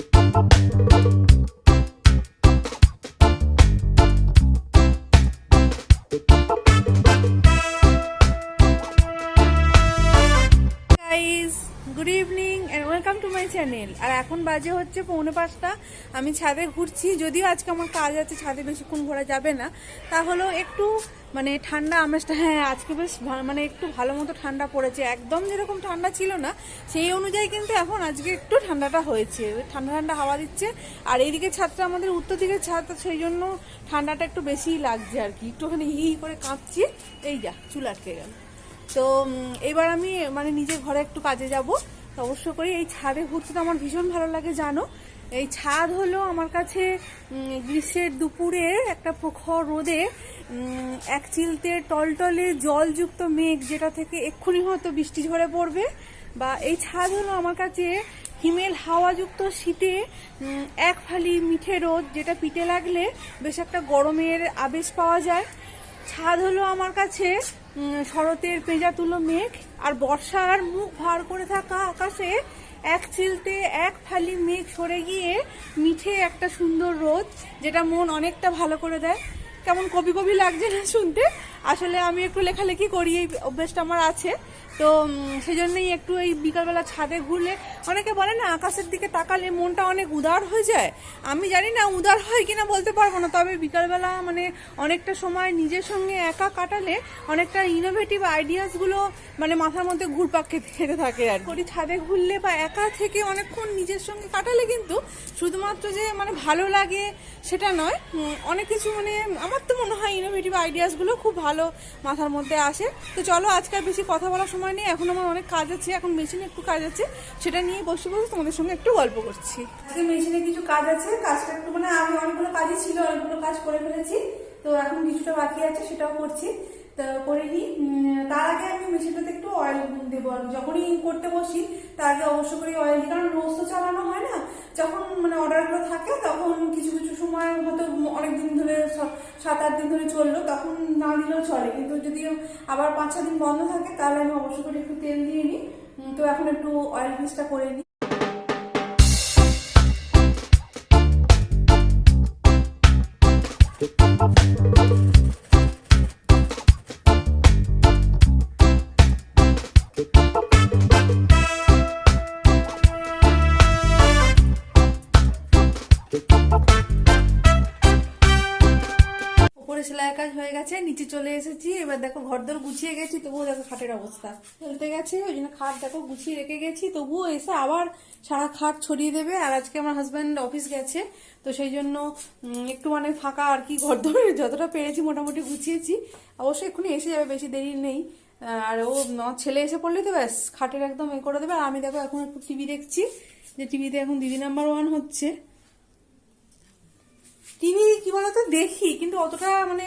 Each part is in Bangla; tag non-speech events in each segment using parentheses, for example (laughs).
Thank you. চ্যানেল আর এখন বাজে হচ্ছে পৌনে পাঁচটা। আমি ছাদে ঘুরছি, যদিও আজকে আমার কাজ আছে, ছাদে বেশিক্ষণ ঘোরা যাবে না। তা হলো একটু মানে ঠান্ডা আমেজটা হ্যাঁ আজকে বেশ মানে একটু ভালো মতো ঠান্ডা পড়েছে। একদম যেরকম ঠান্ডা ছিল না, সেই অনুযায়ী কিন্তু এখন আজকে একটু ঠান্ডাটা হয়েছে। ঠান্ডা ঠান্ডা হাওয়া দিচ্ছে। আর এইদিকে ছাদটা আমাদের উত্তর দিকের ছাদ সেই জন্য ঠান্ডাটা একটু বেশিই লাগছে আর কি। একটুখানি হি হি করে কাঁপছি। এই যা, চুল আটকে গেল। তো এবার আমি মানে নিজের ঘরে একটু কাজে যাব। তো অবশ্য করে এই ছাদে ঘুরতে তো আমার ভীষণ ভালো লাগে, জানো? এই ছাদ হলো আমার কাছে গ্রীষ্মের দুপুরে একটা প্রখর রোদে এক চিলতে টলটলে জলযুক্ত মেঘ যেটা থেকে এক্ষুনি হয়তো বৃষ্টি ঝরে পড়বে, বা এই ছাদ হলো আমার কাছে হিমেল হাওয়াযুক্ত শীতে এক ফালি মিঠে রোদ যেটা পিঠে লাগলে বেশ একটা গরমের আবেশ পাওয়া যায়। ছাদ হলো আমার কাছে শরতের পেঁজা তুলো মেঘ, আর বর্ষার মুখ ভার করে থাকা আকাশে এক চিলতে এক ফালি মেঘ সরে গিয়ে মিঠে একটা সুন্দর রোদ, যেটা মন অনেকটা ভালো করে দেয়। কেমন কবি কবি লাগছে না শুনতে? আসলে আমি একটু লেখালেখি করি, এই অভ্যেসটা আমার আছে। তো সেই জন্যই একটু এই বিকালবেলা ছাদে ঘুরলে অনেকে বলে না, আকাশের দিকে তাকালে মনটা অনেক উদার হয়ে যায়। আমি জানি না উদার হয় কিনা বলতে পারব না, তবে বিকালবেলা মানে অনেকটা সময় নিজের সঙ্গে একা কাটালে অনেকটা ইনোভেটিভ আইডিয়াসগুলো মানে মাথার মধ্যে ঘুরপাক খেতে খেতে থাকে আর করি ছাদে ঘুরলে বা একা থেকে অনেকক্ষণ নিজের সঙ্গে কাটালে কিন্তু শুধুমাত্র যে মানে ভালো লাগে সেটা নয় অনেক কিছু মানে আমার তো মনে হয় ইনোভেটিভ আইডিয়াসগুলো খুব ভালো মাথার মধ্যে আসে। তো চলো আজকে বেশি কথা বলার সময় নেই, এখন আমার অনেক কাজ আছে, এখন মেশিনে একটু কাজ আছে, সেটা নিয়ে বসে বসে তোমাদের সঙ্গে একটু গল্প করছি। আজকে মেশিনে কিছু কাজ আছে, কাজটা একটু মানে আমি অনেকগুলো কাজই ছিল, অনেকগুলো কাজ করে ফেলেছি, তো এখন কিছুটা বাকি আছে, সেটাও করছি। করে নিই। তার আগে আমি মেশিনটাতে একটু অয়েল দেবো। যখনই করতে বসি, তার আগে অবশ্য করে অয়েল দিই কারণ রোজ তো চালানো হয় না। যখন মানে অর্ডারগুলো থাকে, তখন কিছু কিছু সময় হয়তো অনেক দিন ধরে সাত আট দিন ধরে চলল। তখন না দিলেও চলে। কিন্তু যদি আবার পাঁচ ছ দিন বন্ধ থাকে, তাহলে আমি অবশ্য করে একটু তেল দিয়ে নিই। তো এখন একটু অয়েল গ্রিসটা করে নিই। উপরে সেলাই কাজ হয়ে গেছে, নিচে চলে এসেছি, এবার দেখো ঘর ঘরদর গুছিয়ে গেছি, তবুও দেখো খাটের অবস্থা। চলতে গেছে, ওই জন্য খাট দেখো গুছিয়ে রেখে গেছি, তবুও এসে আবার সারা খাট ছড়িয়ে দেবে, আর আজকে আমার হাজব্যান্ড অফিস গেছে, তো সেই জন্য একটু মানে ফাঁকা আর কি ঘর ঘরদর, যতটা পেরেছি মোটামুটি গুছিয়েছি। অবশ্যই এক্ষুনি এসে যাবে, বেশি দেরি নেই। আর ও ছেলে এসে পড়লে তো ব্যাস, খাটের একদম এ করে দেবে, আর আমি দেখো এখন একটু টিভি দেখছি, যে টিভিতে এখন দিদি নাম্বার ওয়ান হচ্ছে। টিভি কি বলতো, দেখি, কিন্তু অতটা মানে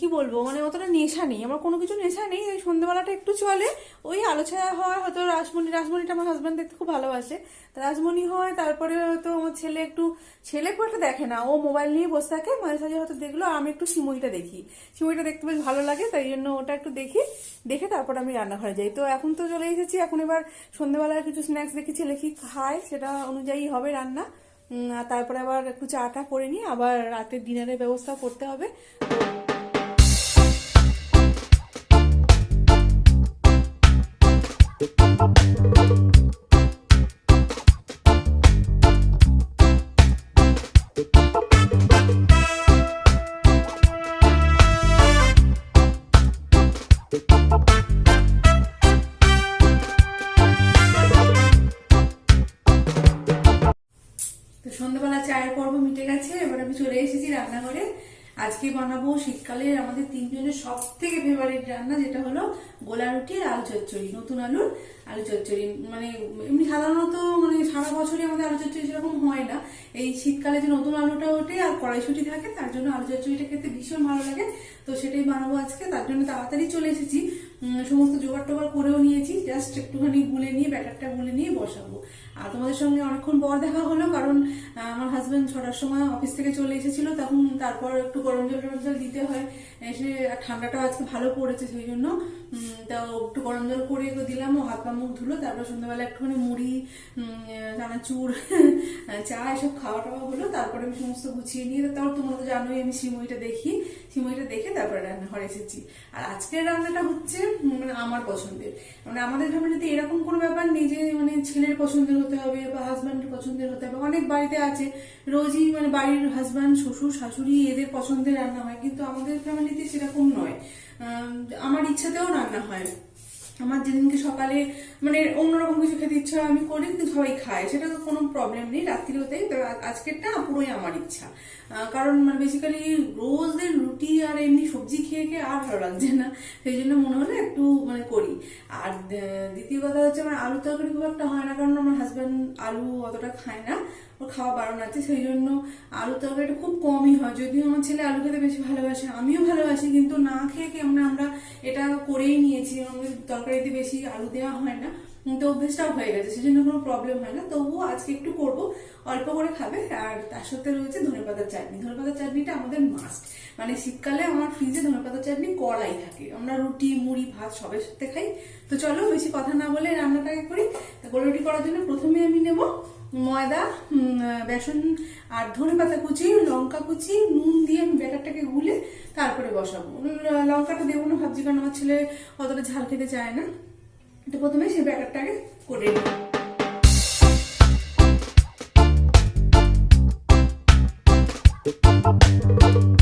কি বলব মানে অতটা নেশা নেই। আমার কোনো কিছু নেশা নেই ওই সন্ধ্যেবেলাটা একটু চলে। ওই আলোচনা হয়, হয়তো রাসমণি, রাসমণিটা আমার হাজব্যান্ড দেখতে খুব ভালোবাসে। তা রাসমণি হয়, তারপরে হয়তো আমার ছেলে একটু, ছেলে খুব একটা দেখে না, ও মোবাইল নিয়ে বসে থাকে, মাঝে সাঝে হয়তো দেখল, আমি একটু সিমইটা দেখি। সিমইটা দেখতে বেশ ভালো লাগে, তাই জন্য ওটা একটু দেখি, দেখে তারপর আমি রান্নাঘরে যাই। তো এখন তো চলে এসেছি, এখন এবার সন্ধ্যেবেলায় কিছু স্ন্যাক্স দেখি, ছেলে কি খায়, সেটা অনুযায়ী হবে রান্না। তারপরে আবার একটু চাটা করে নিয়ে আবার রাতের ডিনারের ব্যবস্থা করতে হবে। আজকে বানাবো শীতকালের আমাদের তিনজনের সব থেকে ফেভারিট রান্না, যেটা হলো গোলা রুটি আর আলু চচ্চড়ি, নতুন আলুর আলু চচ্চড়ি। মানে এমনি সাধারণত মানে সারা বছরই আমাদের আলু চচ্চড়ি সেরকম হয় না। এই শীতকালে যে নতুন আলুটা ওঠে আর কড়াইশুটি থাকে, তার জন্য আলু চচ্চড়িটা খেতে ভীষণ ভালো লাগে। তো সেটাই বানাবো আজকে, তার জন্য তাড়াতাড়ি চলে এসেছি। সমস্ত জোগাড় টোগাড় করেও নিয়েছি জাস্ট একটুখানি গুলে নিয়ে, ব্যাটারটা গুলে নিয়ে বসাবো। আর তোমাদের সঙ্গে অনেকক্ষণ পর দেখা হলো, কারণ আমার হাজব্যান্ড ছটার সময় অফিস থেকে চলে এসেছিল, তখন তারপর একটু গরম জল টরম জল দিতে হয়। এসে আর ঠান্ডাটাও আজকে ভালো পড়েছে সেই জন্য তা একটু গরম জল করে দিলাম, ও হাত পা মুখ ধুলো, তারপর সন্ধ্যাবেলা একটুখানি মুড়ি চানাচুর (laughs) চা, এসব খাওয়া টাওয়া হলো, তারপরে আমি সমস্ত গুছিয়ে নিয়ে তারপর তোমরা তো জানোই আমি সিমইটা দেখি, সিমইটা দেখে তারপরে রান্নাঘরে এসেছি। আর আজকের রান্নাটা হচ্ছে মানে আমার পছন্দের। মানে আমাদের ফ্যামিলিতে এরকম কোনো ব্যাপার নেই যে মানে ছেলের পছন্দের হতে হবে বা হাজব্যান্ডের পছন্দের হতে হবে। অনেক বাড়িতে আছে, রোজই মানে বাড়ির হাজব্যান্ড শ্বশুর, শাশুড়ি এদের পছন্দের রান্না হয়, কিন্তু আমাদের ফ্যামিলিতে সেরকম নয়। আমার ইচ্ছাতেও রান্না হয়। আমার যেদিনকে সকালে মানে অন্যরকম কিছু খেতে ইচ্ছা হয়, আমি করি, কিন্তু সবাই খায়। সেটা তো কোনো প্রবলেম নেই রাত্রিতেই তো আজকেরটা পুরোই আমার ইচ্ছা। কারণ মানে বেসিক্যালি রোজদের রুটি আর এমনি সবজি খেয়ে খেয়ে আর ভালো লাগছে না। সেই জন্য মনে হলো একটু মানে করি। আর দ্বিতীয় কথা হচ্ছে আমার আলু তরকারি খুব একটা হয় না, কারণ আমার হাজব্যান্ড আলু অতটা খায় না। ওর খাওয়া বারণ আছে সেই জন্য আলু তরকারিটা খুব কমই হয়। যদিও আমার ছেলে আলু খেতে বেশি ভালোবাসে, আমিও ভালোবাসি, কিন্তু না খেয়ে কেমন আমরা এটা করেই নিয়েছি। আমাদের তরকারিতে বেশি আলু দেওয়া হয় না, তো অভ্যেসটাও হয়ে গেছে সেজন্য কোনো প্রবলেম হয় না। তবুও আজকে একটু করব, অল্প করে খাবে, আর তার সাথে রয়েছে ধনেপাতার চাটনি। ধনেপাতার চাটনিটা আমাদের মাস্ট মানে শীতকালে আমার ফ্রিজে ধনেপাতার চাটনি কড়াই থাকে। আমরা রুটি, মুড়ি, ভাত সবের সাথে খাই। তো চলো বেশি কথা না বলে রান্নাটাকে করি। গোল রুটি করার জন্য প্রথমে আমি নেব ময়দা বেসন আর ধনে পাতা কুচি, লঙ্কা কুচি, নুন দিয়ে আমি ব্যাটারটাকে গুলে তারপরে বসাবো। লঙ্কাটা দেবো না, ভাবছি কারণ আমার ছেলে অতটা ঝাল খেতে চায় না। তো প্রথমে সেই ব্যাটারটাকে করে নিই আলু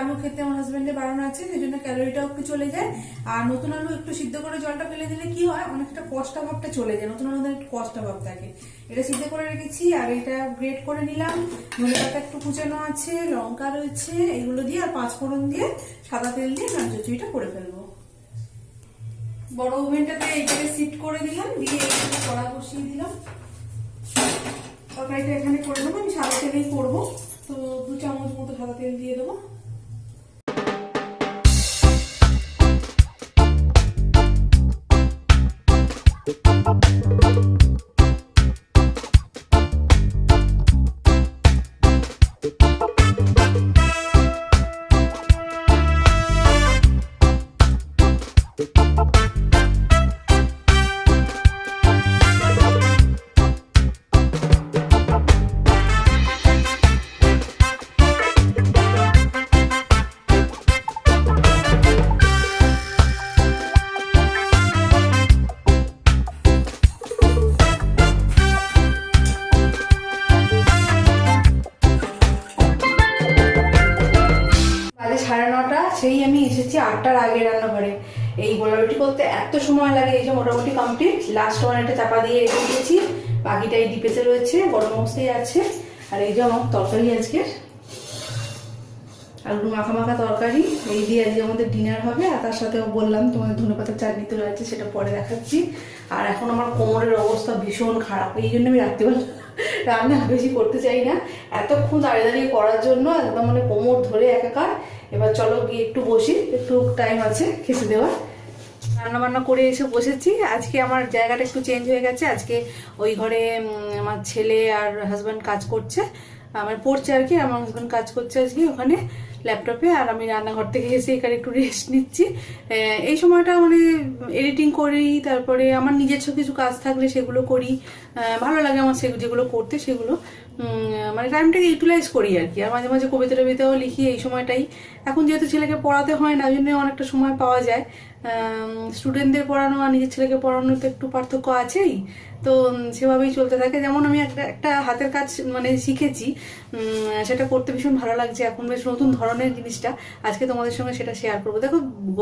আলু খেতে আমার হাজবেন্ডের বারণ আছে সেই জন্য ক্যালোরিটাও একটু চলে যায়। আর নতুন আলু একটু সিদ্ধ করে জলটা ফেলে দিলে কি হয়, অনেকটা কষ্টা ভাবটা চলে যায়, নতুন আলুদের একটু কষ্টা ভাব থাকে। এটা সিদ্ধ করে রেখেছি, আর এটা গ্রেট করে নিলাম। ধনে পাতা একটু কুচানো আছে, লঙ্কা রয়েছে, এগুলো দিয়ে আর পাঁচ ফোড়ন দিয়ে সাদা তেল দিয়ে চচ্চড়িটা করে ফেলব। বড় ওভেনটাতে এইটাকে সিট করে দিলাম, দিয়ে এইটাকে কড়া বসিয়ে দিলাম। তরকারিটা এখানে করে নেব আমি সাদা তেলেই করব। তো দু চামচ মতো সাদা তেল দিয়ে দেবো। রুটি করতে এত সময় লাগে এই যে মোটামুটি কমপ্লিট লাস্ট ওয়ান একটা চাপা দিয়ে রেখে দিয়েছি। বাকিটা এই ডিপেতে রয়েছে গরম অবস্থায় আছে। আর এই যে আমার তরকারি আজকে আলু মাখা মাখা তরকারি। এই দিয়ে আজকে আমাদের ডিনার হবে। আর তার সাথে বললাম, তোমাদের ধনেপাতার চাটনি তো রয়েছে, সেটা পরে দেখাচ্ছি। আর এখন আমার কোমরের অবস্থা ভীষণ খারাপ। এই জন্য আমি রাত্রিবেলা রান্না বেশি করতে চাই না। এতক্ষণ দাঁড়িয়ে দাঁড়িয়ে করার জন্য একদম মানে কোমর ধরে একাকার। এবার চলো গিয়ে একটু বসি। একটু টাইম আছে খেতে দেওয়ার। রান্না বান্না করে এসে বসেছি। আজকে আমার জায়গাটা একটু চেঞ্জ হয়ে গেছে। আজকে ওই ঘরে আমার ছেলে আর হাজব্যান্ড কাজ করছে। আমার পড়ছে আর কি, আমার হাজব্যান্ড কাজ করছে আজকে ওখানে ল্যাপটপে আর আমি রান্নাঘর থেকে এসে এখানে একটু রেস্ট নিচ্ছি। এই সময়টা মানে এডিটিং করি, তারপরে আমার নিজস্ব কিছু কাজ থাকলে সেগুলো করি। ভালো লাগে আমার সে যেগুলো করতে সেগুলো। মানে টাইমটাকে ইউটিলাইজ করি আর কি। আর মাঝে মাঝে কবিতা টবিতাও লিখি এই সময়টাই। এখন যেহেতু ছেলেকে পড়াতে হয় না, ওই জন্য অনেকটা সময় পাওয়া যায়। স্টুডেন্টদের পড়ানো আর নিজের ছেলেকে পড়ানোর তো একটু পার্থক্য আছেই। তো সেভাবেই চলতে থাকে। যেমন আমি একটা একটা হাতের কাজ মানে শিখেছি সেটা করতে ভীষণ ভালো লাগছে। এখন বেশ নতুন ধরনের জিনিসটা। আজকে তোমাদের সঙ্গে সেটা শেয়ার করব। দেখো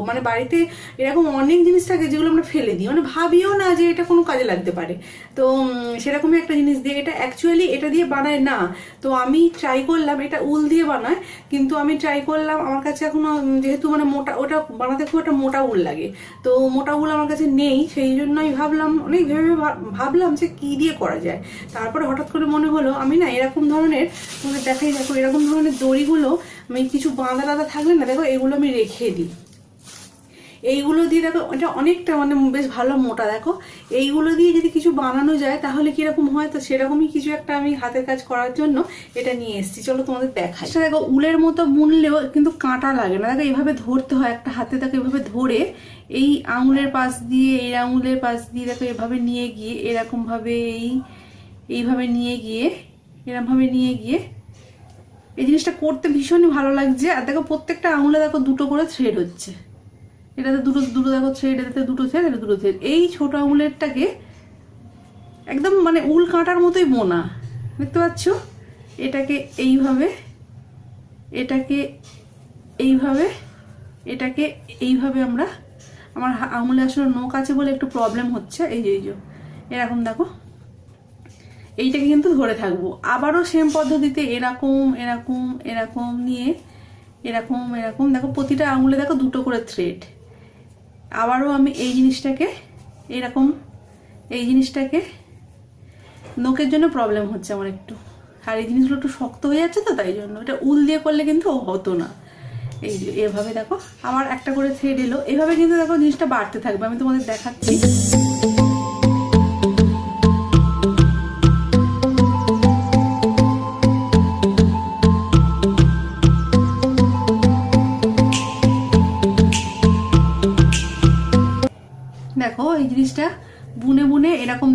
মানে বাড়িতে এরকম অনেক জিনিস থাকে যেগুলো আমরা ফেলে দিই। মানে ভাবিও না যে এটা কোনো কাজে লাগতে পারে। তো সেরকমই একটা জিনিস দিয়ে এটা অ্যাকচুয়ালি এটা দিয়ে বানায় না। তো আমি ট্রাই করলাম, এটা উল দিয়ে বানায়। কিন্তু আমি ট্রাই করলাম, আমার কাছে এখনও যেহেতু মানে মোটা, ওটা বানাতে খুব একটা মোটা উল লাগে। তো মোটা উল আমার কাছে নেই, সেই জন্য আমি ভাবলাম, অনেক ভেবে ভা- ভাবলাম যে কি দিয়ে করা যায়। তারপরে হঠাৎ করে মনে হলো, আমি না এরকম ধরনের তোমাদের দেখাই দেখো, এরকম ধরনের দড়িগুলো আমি কিছু বাঁধা টাঁধা থাকলে না, দেখো এগুলো আমি রেখে দিই। এইগুলো দিয়ে দেখো, এটা অনেকটা মানে বেশ ভালো মোটা, দেখো। এইগুলো দিয়ে যদি কিছু বানানো যায়, তাহলে কীরকম হয়? তো সেরকমই কিছু একটা আমি হাতের কাজ করার জন্য এটা নিয়ে এসেছি। চলো তোমাদের দেখাই। সেটা দেখো, উলের মতো বুনলেও কিন্তু কাঁটা লাগে না। দেখো, এইভাবে ধরতে হয় একটা হাতে, দেখো, এইভাবে ধরে এই আঙুলের পাশ দিয়ে, এই আঙুলের পাশ দিয়ে, দেখো এভাবে নিয়ে গিয়ে, এরকমভাবে এই, এইভাবে নিয়ে গিয়ে এরকম ভাবে নিয়ে গিয়ে এই জিনিসটা করতে ভীষণই ভালো লাগছে। আর দেখো, প্রত্যেকটা আঙুলে, দেখো, দুটো করে থ্রেড হচ্ছে। এটাতে দুটো দুটো দেখো থ্রেড এটাতে দুটো থ্রেড এটা দুটো থ্রেড এই ছোট আঙুলেরটাকে একদম মানে উল কাঁটার মতোই বোনা। দেখতে পাচ্ছ? এটাকে এইভাবে এটাকে এইভাবে এটাকে এইভাবে আমরা, আমার আঙুলে আসলে নখ আছে বলে একটু প্রবলেম হচ্ছে। এই যে এই যে। এরকম দেখো, এইটাকে কিন্তু ধরে থাকব। আবারও সেম পদ্ধতিতে এরকম এরকম এরকম নিয়ে, এরকম এরকম। দেখো, প্রতিটা আঙুলে দেখো দুটো করে থ্রেড আবারও আমি এই জিনিসটাকে এরকম, এই জিনিসটাকে নোকের জন্য প্রবলেম হচ্ছে আমার একটু। আর এই জিনিসগুলো একটু শক্ত হয়ে যাচ্ছে তো, তাই জন্য। এটা উল দিয়ে করলে কিন্তু হতো না। এই এভাবে দেখো আমার একটা করে থ্রেড এলো। এভাবে কিন্তু দেখো জিনিসটা বাড়তে থাকবে। আমি তোমাদের দেখাচ্ছি।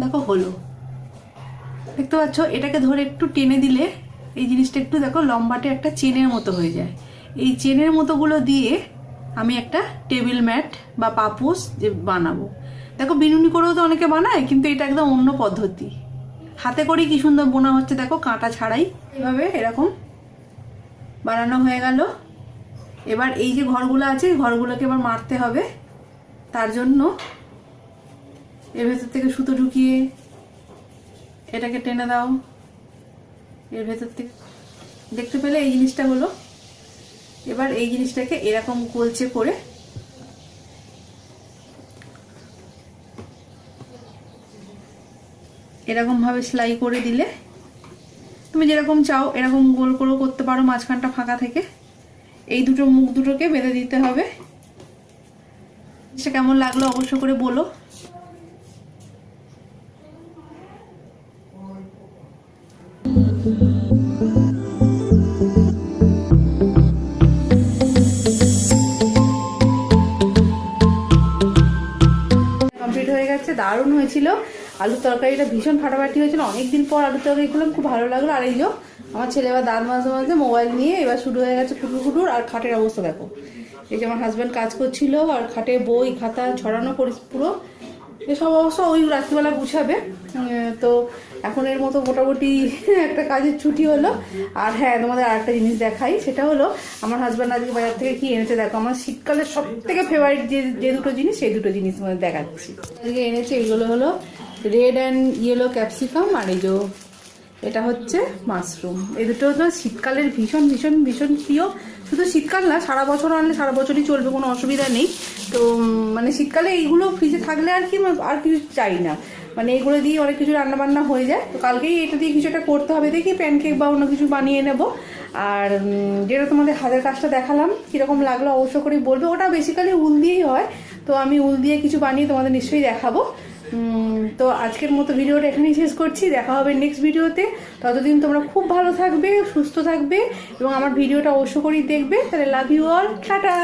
দেখো হলো। দেখতে পাচ্ছ? এটাকে ধরে একটু টেনে দিলে এই জিনিসটা একটু দেখো লম্বাটে একটা চেনের মতো হয়ে যায়। এই চেনের মতোগুলো দিয়ে আমি একটা টেবিল ম্যাট বা পাপোস যে বানাবো। দেখো বিনুনি করেও তো অনেকে বানায়, কিন্তু এটা একদম অন্য পদ্ধতি। হাতে করেই কি সুন্দর বোনা হচ্ছে দেখো, কাঁটা ছাড়াই। এভাবে এরকম বানানো হয়ে গেল। এবার এই যে ঘরগুলো আছে, ঘরগুলোকে এবার মারতে হবে। তার জন্য এর ভেতর থেকে সুতো ঢুকিয়ে এটাকে টেনে দাও। এর ভেতর থেকে দেখতে পেলে এই জিনিসটা হলো, এবার এই জিনিসটাকে এরকম গোলচে করে এরকম ভাবে সেলাই করে দিলে তুমি যেরকম চাও এরকম গোল করেও করতে পারো মাঝখানটা ফাঁকা থেকে। এই দুটো মুখ দুটোকে বেঁধে দিতে হবে। সে কেমন লাগল অবশ্য করে বলো। হয়েছিল। আলুর তরকারিটা ভীষণ ফাটাফাটি হয়েছিল। অনেকদিন পর আলুর তরকারি খেলাম, খুব ভালো লাগল। আর এই যে, আমার ছেলে এবার দাঁত মাঝে মাঝে মোবাইল নিয়ে এবার শুরু হয়ে গেছে কুটুর কুটুর আর খাটের অবস্থা দেখো। এই যে আমার হাজব্যান্ড কাজ করছিল, আর খাটে বই, খাতা ছড়ানো পরি- পুরো। এসব অবশ্য ওই রাত্রিবেলা গুছাবে তো এখন এর মতো মোটামুটি একটা কাজের ছুটি হলো। আর হ্যাঁ তোমাদের আরেকটা জিনিস দেখাই, সেটা হলো আমার হাজব্যান্ড আজকে বাজার থেকে কি এনেছে দেখো, আমার শীতকালের সব থেকে ফেভারিট যে যে দুটো জিনিস, সেই দুটো জিনিস তোমাদের দেখাচ্ছি। আজকে এনেছে, এগুলো হলো রেড অ্যান্ড ইয়েলো ক্যাপসিকাম আর এই যে এটা হচ্ছে মাশরুম এই দুটো তো শীতকালের ভীষণ ভীষণ ভীষণ প্রিয়। শুধু শীতকাল না, সারা বছর আনলে সারা বছরই চলবে, কোনো অসুবিধা নেই। তো মানে শীতকালে এইগুলো ফ্রিজে থাকলে আর কি আর কিছু চাই না। মানে এগুলো দিয়ে অনেক কিছু রান্না বান্না হয়ে যায়। তো কালকেই এটা দিয়ে কিছু একটা করতে হবে, দেখি প্যানকেক বা অন্য কিছু বানিয়ে নেব। আর যেটা তোমাদের হাতের কাজটা দেখালাম, কীরকম লাগল অবশ্য করে বলবে। ওটা বেসিক্যালি উল দিয়েই হয়। তো আমি উল দিয়ে কিছু বানিয়ে তোমাদের নিশ্চয়ই দেখাবো। তো আজকের মতো ভিডিওটা এখানেই শেষ করছি। দেখা হবে নেক্সট ভিডিওতে। ততদিন তোমরা খুব ভালো থাকবে, সুস্থ থাকবে এবং আমার ভিডিওটা অবশ্য করেই দেখবে। তাহলে লাভ ইউ অল টাটা!